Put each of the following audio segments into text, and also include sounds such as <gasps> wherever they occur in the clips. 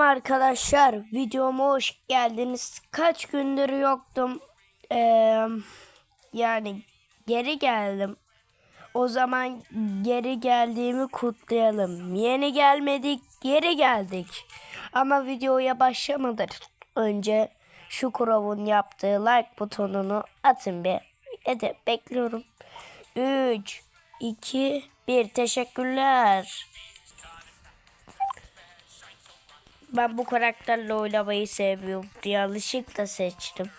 Arkadaşlar videoma hoş geldiniz. Kaç gündür yoktum. Ee, yani geri geldim. O zaman geri geldiğimi kutlayalım. Yeni gelmedik, geri geldik. Ama videoya başlamadan önce şu Kurov'un yaptığı like butonunu atın bir. Hadi bekliyorum. 3, 2, 1 teşekkürler. Ben bu karakterle oynamayı sevmiyorum. Yanlışlıkla seçtim.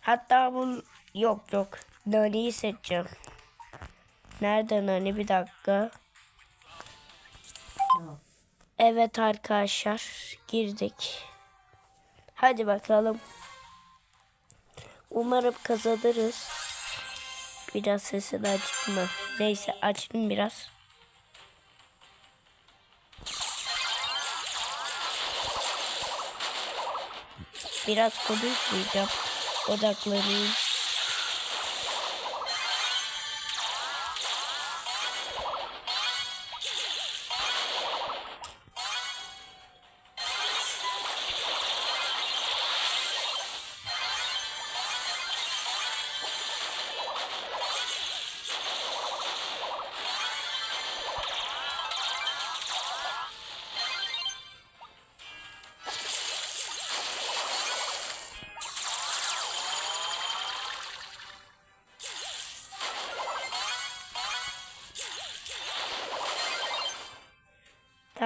Hatta bu yok yok. Nani'yi seçeceğim. Nerede Nani? Bir dakika. Evet arkadaşlar. Girdik. Hadi bakalım. Umarım kazanırız. Biraz sesini mı? Neyse açayım biraz. Biraz konuşmayacağım. Odaklanayım.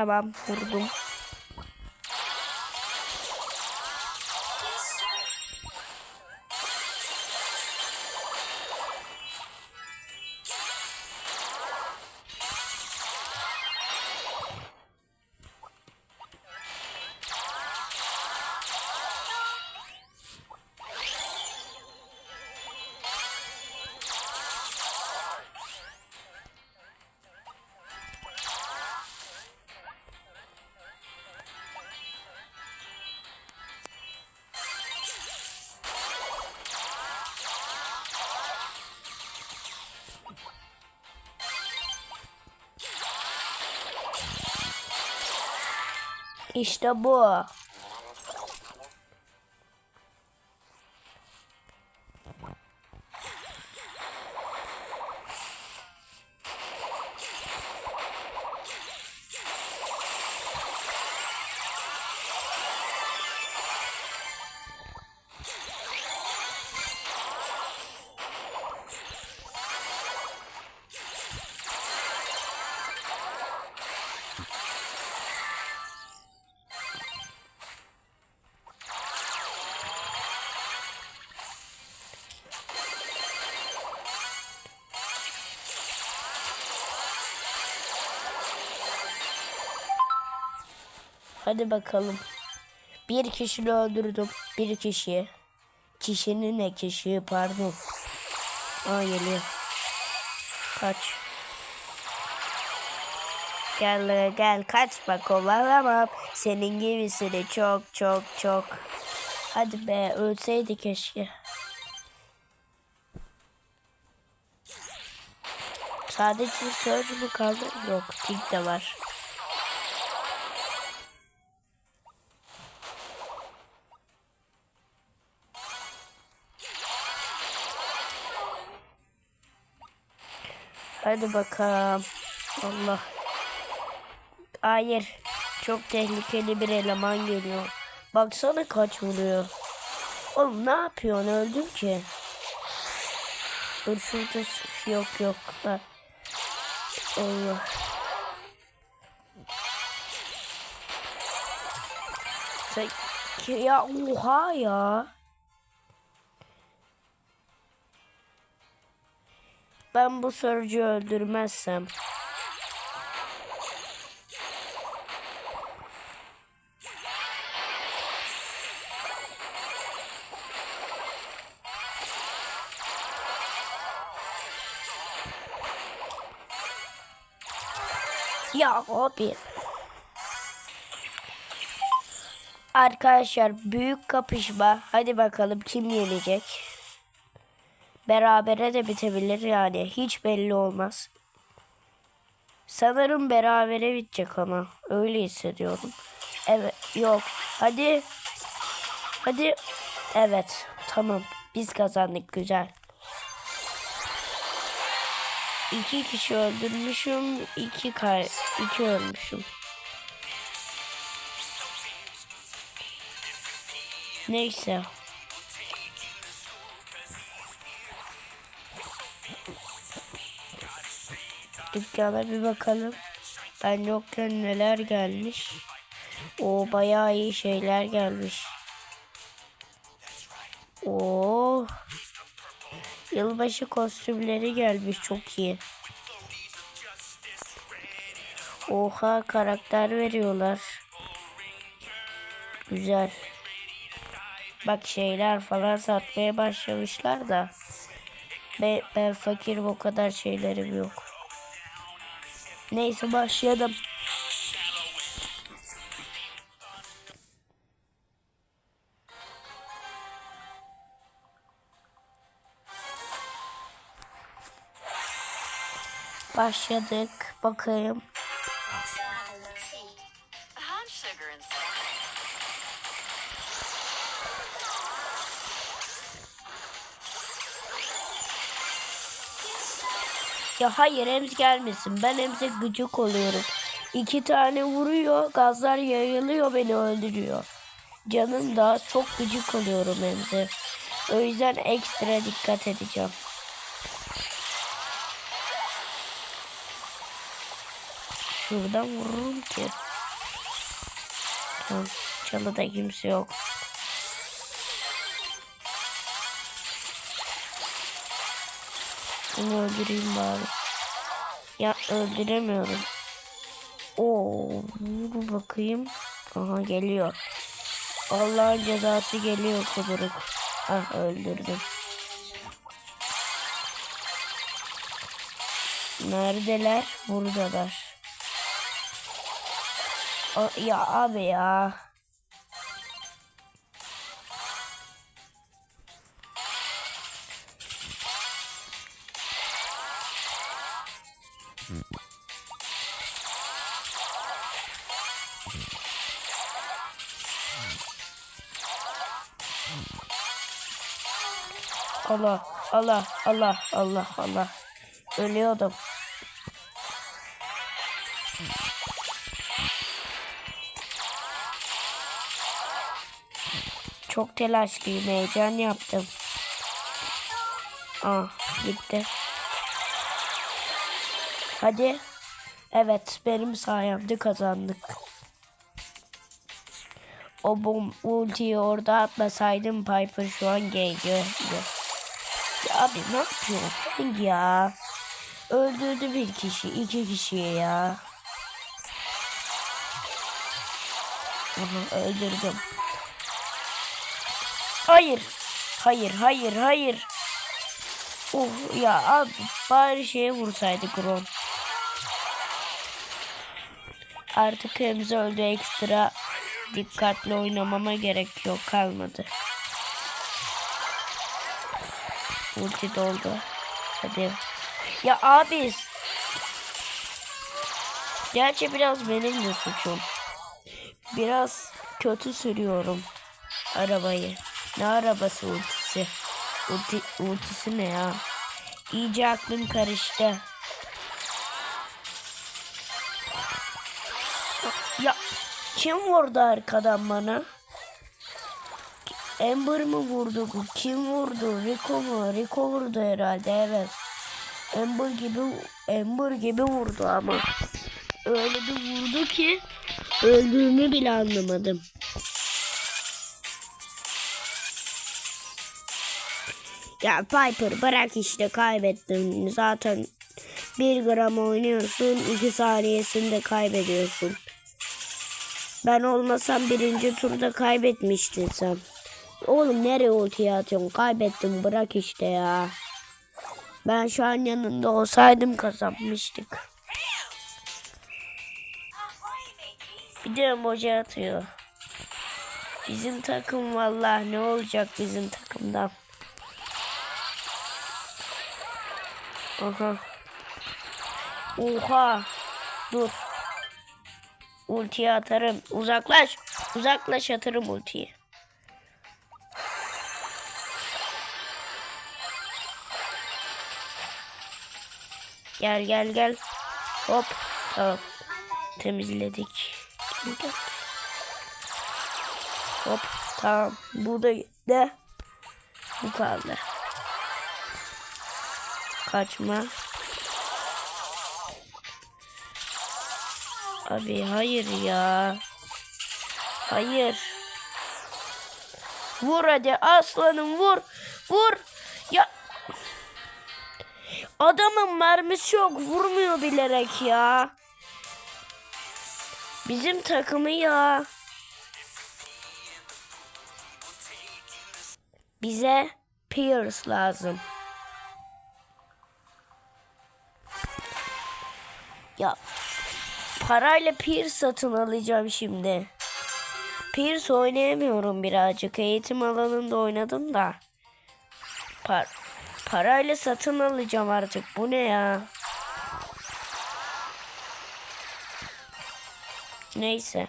Tamam vurdum. İşte bu. Hadi bakalım. Bir kişiyi öldürdüm. Bir kişiyi. Kişinin ne kişiyi pardon. Aa geliyor. Kaç. Gel gel kaçma kovalamam. Senin gibisini çok çok çok. Hadi be ölseydi keşke. Sadece Surge mu kaldı? Yok Pink de var. Hadi bakalım. Allah. Hayır. Çok tehlikeli bir eleman geliyor. Baksana kaç vuruyor. Oğlum ne yapıyorsun? Öldün ki. Dur şurada yok yok. Ha. Allah. Sen ya oha ya. Ben bu sorucu öldürmezsem. Ya abi. Arkadaşlar büyük kapışma. Hadi bakalım kim yenecek. Berabere de bitebilir yani. Hiç belli olmaz. Sanırım berabere bitecek ama. Öyle hissediyorum. Evet yok. Hadi. Hadi. Evet. Tamam. Biz kazandık güzel. İki kişi öldürmüşüm. iki kay iki ölmüşüm. Neyse. Dükkana bir bakalım. Ben yokken neler gelmiş. O bayağı iyi şeyler gelmiş. Oo. Yılbaşı kostümleri gelmiş çok iyi. Oha karakter veriyorlar. Güzel. Bak şeyler falan satmaya başlamışlar da. Ben, ben fakirim o kadar şeylerim yok. Neyse başlayalım. Başladık. Bakayım. Ya hayır Ems gelmesin. Ben Ems'e gıcık oluyorum. İki tane vuruyor. Gazlar yayılıyor beni öldürüyor. Canım da çok gıcık oluyorum Ems'e. O yüzden ekstra dikkat edeceğim. Şuradan vururum ki. Tamam. Çalıda kimse yok. Bunu öldüreyim bari. Ya öldüremiyorum. Oo, dur bakayım. Aha geliyor. Allah'ın cezası geliyor kuduruk. Ah öldürdüm. Neredeler? Buradalar. O, ya abi ya. Allah Allah Allah Allah Allah. Ölüyordum. Çok telaşlıyım, heyecan yaptım. Ah, gitti. Hadi. Evet, benim sayemde kazandık. O bom ultiyi orada atmasaydım Piper şu an geliyor. Abi ne yapıyorsun ya? Öldürdü bir kişi, iki kişiye ya. Aha, öldürdüm. Hayır. Hayır, hayır, hayır. Oh ya abi bari şeye vursaydık Ron. Artık hepsi öldü ekstra dikkatli oynamama gerek yok kalmadı. Ulti doldu. Hadi. Ya abi. Gerçi biraz benim de suçum. Biraz kötü sürüyorum arabayı. Ne arabası ultisi? Ulti, ultisi ne ya? İyice aklım karıştı. Ya kim vurdu arkadan bana? Ember mi vurdu? Kim vurdu? Rico mu? Rico vurdu herhalde evet. Ember gibi Ember gibi vurdu ama. Öyle bir vurdu ki öldüğümü bile anlamadım. Ya Piper bırak işte kaybettin. Zaten bir gram oynuyorsun. iki saniyesinde kaybediyorsun. Ben olmasam birinci turda kaybetmiştin sen. Oğlum nereye ultiye atıyorsun? Kaybettim bırak işte ya. Ben şu an yanında olsaydım kazanmıştık. Bir de emoji atıyor. Bizim takım vallahi ne olacak bizim takımdan. Aha. Oha. Dur. Ultiye atarım. Uzaklaş. Uzaklaş atarım ultiyi. Gel gel gel. Hop. Tamam. Temizledik. Hop. Tamam. Bu da gitti. Bu kaldı. Kaçma. Abi hayır ya. Hayır. Vur hadi aslanım vur. Vur. Ya. Adamın mermisi yok. Vurmuyor bilerek ya. Bizim takımı ya. Bize Pierce lazım. Ya parayla Pierce satın alacağım şimdi. Pierce oynayamıyorum birazcık. Eğitim alanında oynadım da. Par parayla satın alacağım artık. Bu ne ya? Neyse.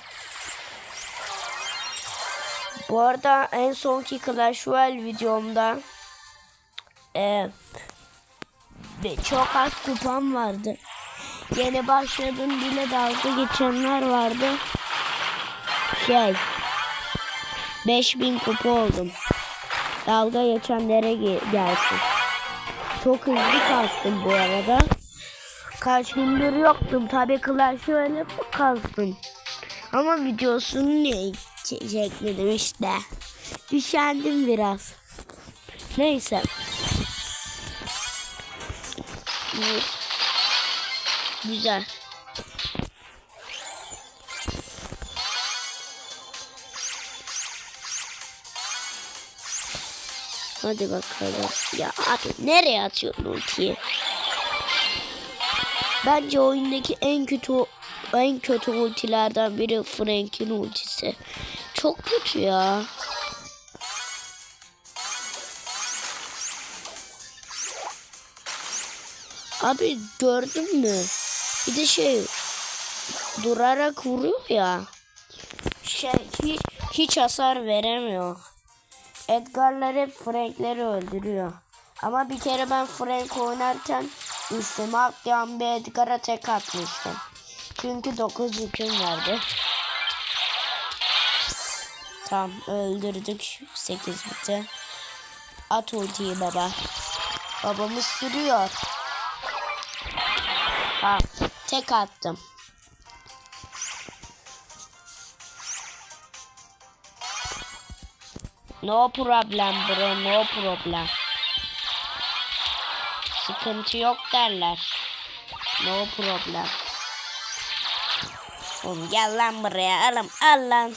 Bu arada en sonki Clash Royale videomda e, ve çok az kupam vardı. Yeni başladım bile dalga geçenler vardı. Şey 5000 kupa oldum. Dalga geçenlere ge- gelsin. Çok hızlı kastım bu arada. Kaç gündür yoktum. Tabi Clash Royale kastım. Ama videosunu niye çe- çekmedim işte. Üşendim biraz. Neyse. Güzel. Hadi bakalım. Ya abi nereye atıyorsun ultiyi? Bence oyundaki en kötü en kötü ultilerden biri Frank'in ultisi. Çok kötü ya. Abi gördün mü? Bir de şey durarak vuruyor ya. Şey hiç, hiç hasar veremiyor. Edgar'lar hep Frank'leri öldürüyor. Ama bir kere ben Frank oynarken üstüme atlayan bir Edgar'a tek atmıştım. Çünkü 9 yüküm vardı. Tamam öldürdük 8 biti. At ultiyi baba. Babamız sürüyor. Tamam tek attım. No problem bro no problem. Sıkıntı yok derler. No problem. Oğlum gel lan buraya alım al lan.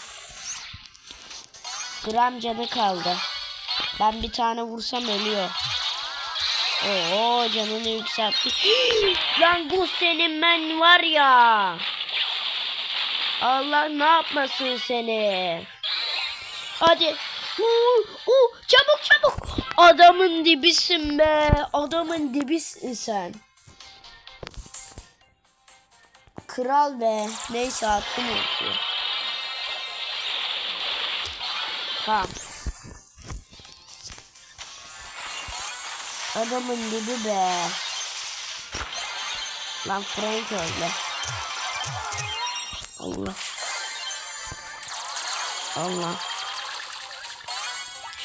Gram canı kaldı. Ben bir tane vursam ölüyor. Oo canını yükseltti. <gasps> lan bu senin ben var ya. Allah ne yapmasın seni. Hadi. Uu, çabuk çabuk. Adamın dibisin be. Adamın dibisin sen. Kral be. Neyse attım ultiyi. Tamam. Adamın dibi be. Lan Frank öldü. Allah. Allah.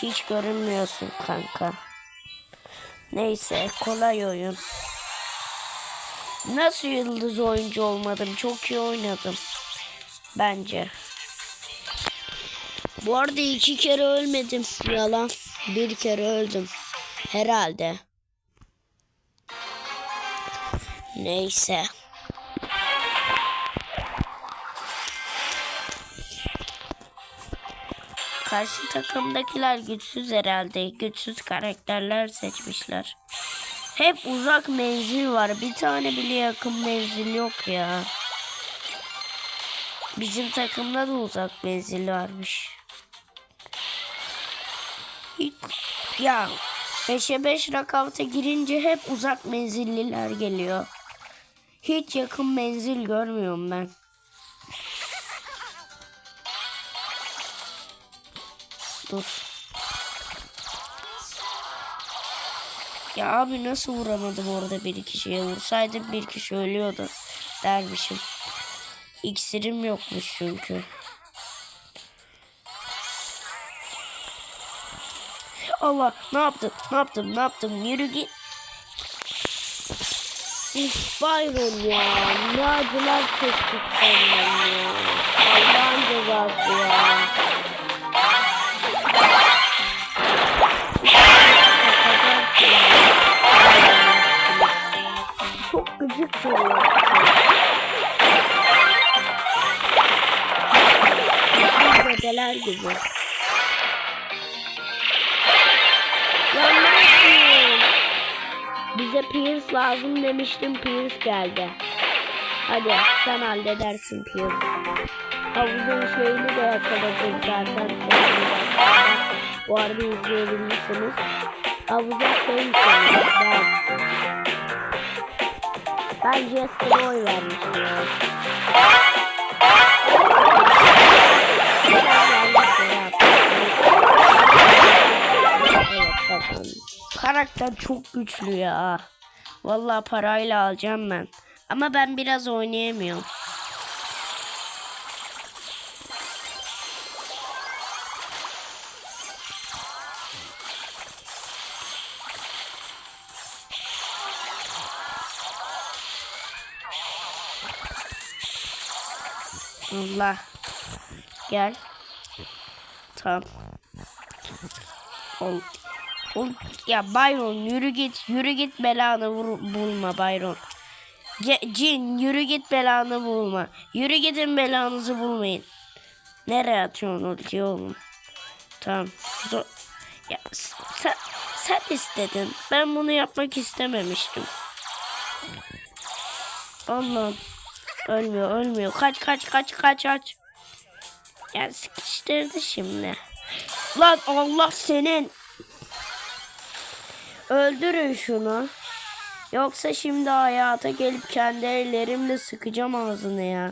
Hiç görünmüyorsun kanka. Neyse kolay oyun. Nasıl yıldız oyuncu olmadım? Çok iyi oynadım. Bence. Bu arada iki kere ölmedim. Yalan. Bir kere öldüm. Herhalde. Neyse. Karşı takımdakiler güçsüz herhalde. Güçsüz karakterler seçmişler. Hep uzak menzil var. Bir tane bile yakın menzil yok ya. Bizim takımda da uzak menzil varmış. Hiç, ya 5'e 5 rakavta girince hep uzak menzilliler geliyor. Hiç yakın menzil görmüyorum ben. Dur. Ya abi nasıl vuramadım orada bir kişiye vursaydım bir kişi ölüyordu dermişim. İksirim yokmuş çünkü. Allah ne yaptım ne yaptım ne yaptım yürü git. Üf, Byron ya ne acılar çektik senden ya. Allah'ın cezası ya. Yapıyorsun? Bize Pierce lazım demiştim Pierce geldi. Hadi sen halledersin Pierce. Havuzun şeyini de yakaladım zaten. Bu arada izleyebilirsiniz. Havuza şey. Ben. Ben Jester'a oy Karakter çok güçlü ya. Vallahi parayla alacağım ben. Ama ben biraz oynayamıyorum. Allah. Gel. Tamam. Ol. Ya Byron yürü git. Yürü git belanı vur, bulma Byron. Ce- Cin yürü git belanı bulma. Yürü gidin belanızı bulmayın. Nereye atıyorsun ultiyi oğlum? Tamam. Zo- ya sen, sen istedin. Ben bunu yapmak istememiştim. Allah'ım. Ölmüyor ölmüyor. Kaç kaç kaç kaç kaç. Ya sıkıştırdı şimdi. Lan Allah senin. Öldürün şunu. Yoksa şimdi hayata gelip kendi ellerimle sıkacağım ağzını ya.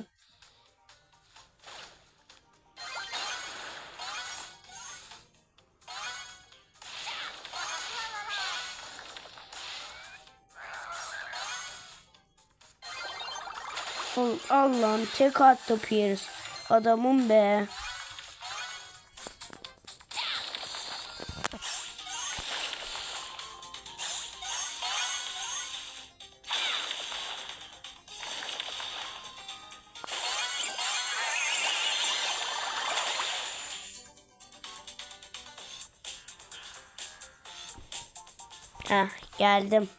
Al- Allah'ım tek attı Pierce. Adamım be. Heh, geldim.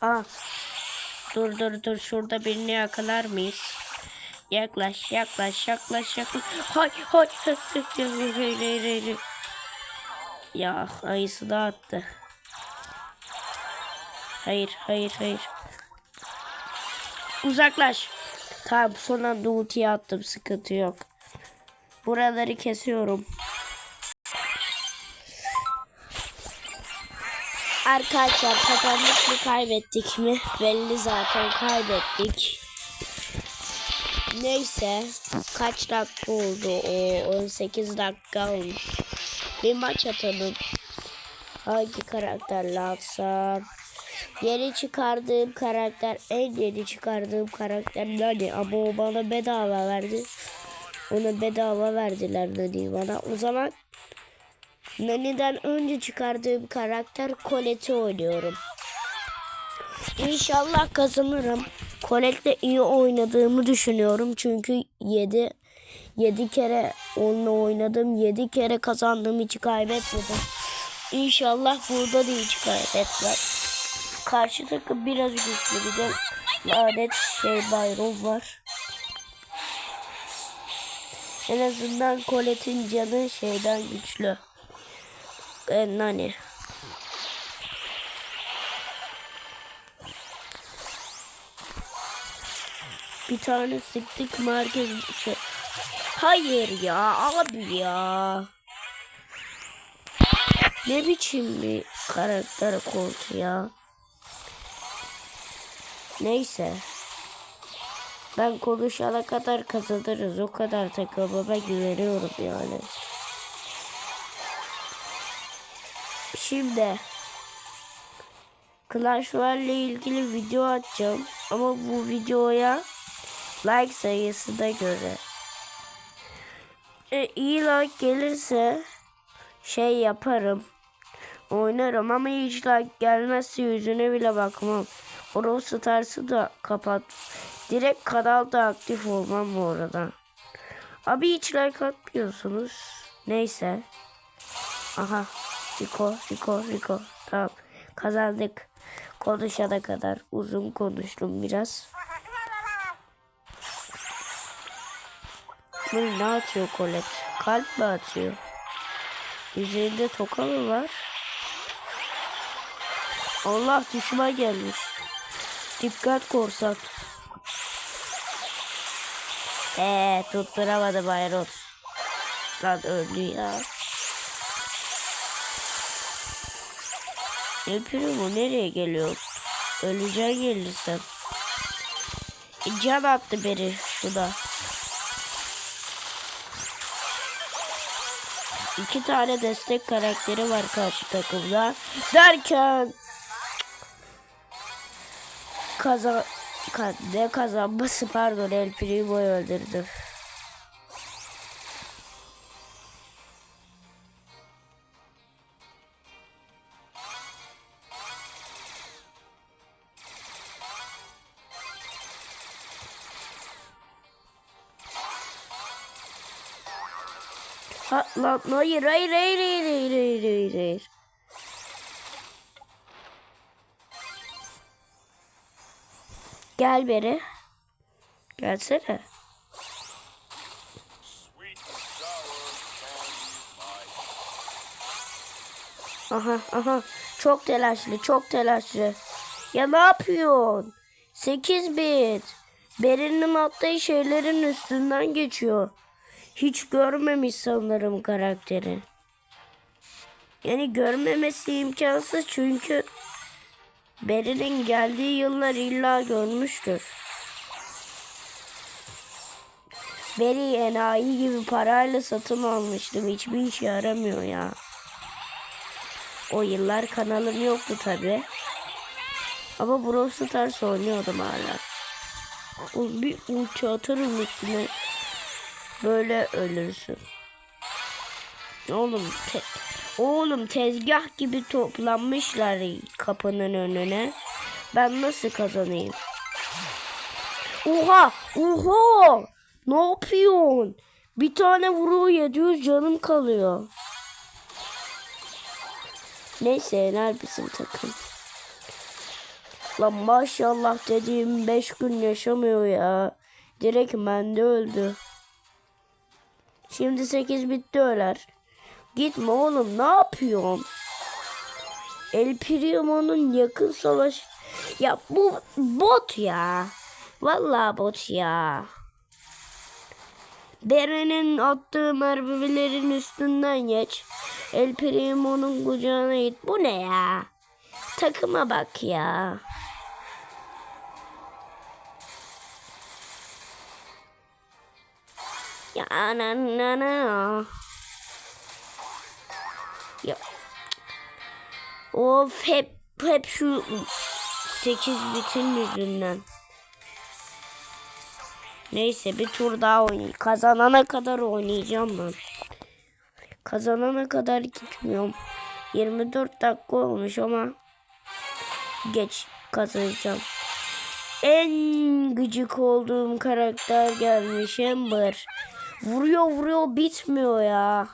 Aa. Dur dur dur şurada birini yakalar mıyız? Yaklaş yaklaş yaklaş yaklaş. Hay hay. hay, hay, hay, hay, hay, hay, hay. Ya ayısı da attı. Hayır hayır hayır. Uzaklaş. Tamam son anda ultiye attım sıkıntı yok. Buraları kesiyorum. Arkadaşlar kazandık mı kaybettik mi? Belli zaten kaybettik. Neyse kaç dakika oldu o 18 dakika olmuş. Bir maç atalım. Hangi karakterle atsam? Yeni çıkardığım karakter en yeni çıkardığım karakter Nani ama o bana bedava verdi. Ona bedava verdiler Nani'yi bana. O zaman Nani'den önce çıkardığım karakter Colette'i oynuyorum. İnşallah kazanırım. Colette'le iyi oynadığımı düşünüyorum. Çünkü 7 7 kere onunla oynadım. 7 kere kazandığım hiç kaybetmedim. İnşallah burada da hiç kaybetmem. Karşı takım biraz güçlü bir de lanet şey Byron var. En azından Colette'in canı şeyden güçlü. E, Nani. Bir tane sıktık merkez içi. Hayır ya abi ya. Ne biçim bir karakter koltu ya. Neyse. Ben konuşana kadar kazanırız. O kadar takımıma güveniyorum yani. Şimdi Clash Royale ile ilgili video atacağım. Ama bu videoya like sayısına göre. E, iyi like gelirse şey yaparım. Oynarım ama hiç like gelmezse yüzüne bile bakmam. Brawl Stars'ı da kapat. Direkt kanalda aktif olmam bu arada. Abi hiç like atmıyorsunuz. Neyse. Aha. Rico, Rico, Rico. Tamam. Kazandık. Konuşana kadar. Uzun konuştum biraz. Bu ne atıyor Colette? Kalp mi atıyor? Üzerinde toka mı var? Allah düşman gelmiş. Dikkat korsan. Eee tutturamadı Bayrot. Lan öldü ya. Yapıyor mu? Nereye geliyor? Öleceğin gelirsen. E, can attı biri şuna. İki tane destek karakteri var karşı takımda. Derken kazan ka, ne kazanması pardon El Primo'yu öldürdü. Ha, lan hayır hayır hayır hayır hayır hayır hayır Gel beri. Gelsene. Aha aha. Çok telaşlı çok telaşlı. Ya ne yapıyorsun? 8 bit. Beri'nin attığı şeylerin üstünden geçiyor. Hiç görmemiş sanırım karakteri. Yani görmemesi imkansız çünkü Beri'nin geldiği yıllar illa görmüştür. Beri enayi gibi parayla satın almıştım. Hiçbir işe yaramıyor ya. O yıllar kanalım yoktu tabi. Ama Brawl Stars oynuyordum hala. Bir ulti atarım üstüne. Böyle ölürsün. Oğlum te Oğlum tezgah gibi toplanmışlar kapının önüne. Ben nasıl kazanayım? Oha! Oha! Ne yapıyorsun? Bir tane vuruyor 700 canım kalıyor. Neyse yener bizim takım. Lan maşallah dediğim 5 gün yaşamıyor ya. Direkt bende öldü. Şimdi 8 bitti öler. Gitme oğlum ne yapıyorsun? El Primo'nun yakın savaş... Ya bu bot ya. Vallahi bot ya. Beren'in attığı mermilerin üstünden geç. El Primo'nun kucağına git. Bu ne ya? Takıma bak ya. Ya na na na. Ya. Of hep hep şu 8 bitin yüzünden. Neyse bir tur daha oynayayım. Kazanana kadar oynayacağım ben. Kazanana kadar gitmiyorum. 24 dakika olmuş ama geç kazanacağım. En gıcık olduğum karakter gelmiş Amber. Vuruyor vuruyor bitmiyor ya.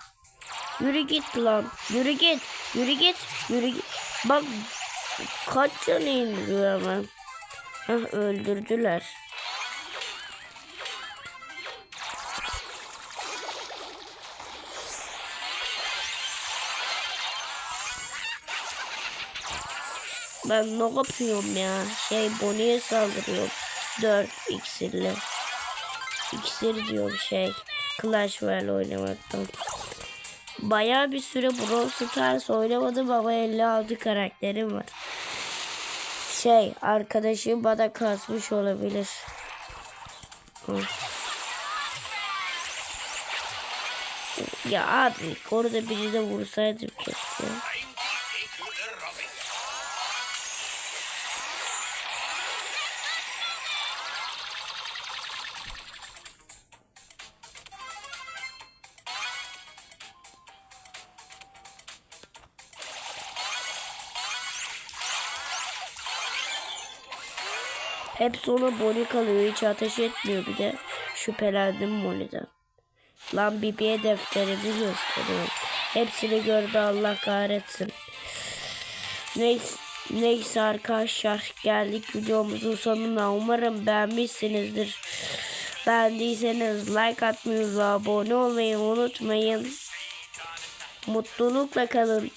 Yürü git lan. Yürü git. Yürü git. Yürü git. Bak kaç canı indiriyor hemen. Heh, öldürdüler. Ben ne yapıyorum ya? Şey Bonnie'ye saldırıyorum. 4 iksirli. İksir diyorum şey. Clash Royale oynamaktan. Bayağı bir süre Brawl Stars oynamadım ama 56 karakterim var. Şey arkadaşı bana kasmış olabilir. Ya abi orada biri de vursaydım keşke. Hep sonra Bonnie kalıyor. Hiç ateş etmiyor bir de. Şüphelendim Bonnie'den. Lan Bibi'ye defterimi gösteriyor. Hepsini gördü Allah kahretsin. Neyse, neyse arkadaşlar geldik videomuzun sonuna. Umarım beğenmişsinizdir. Beğendiyseniz like atmayı abone olmayı unutmayın. Mutlulukla kalın.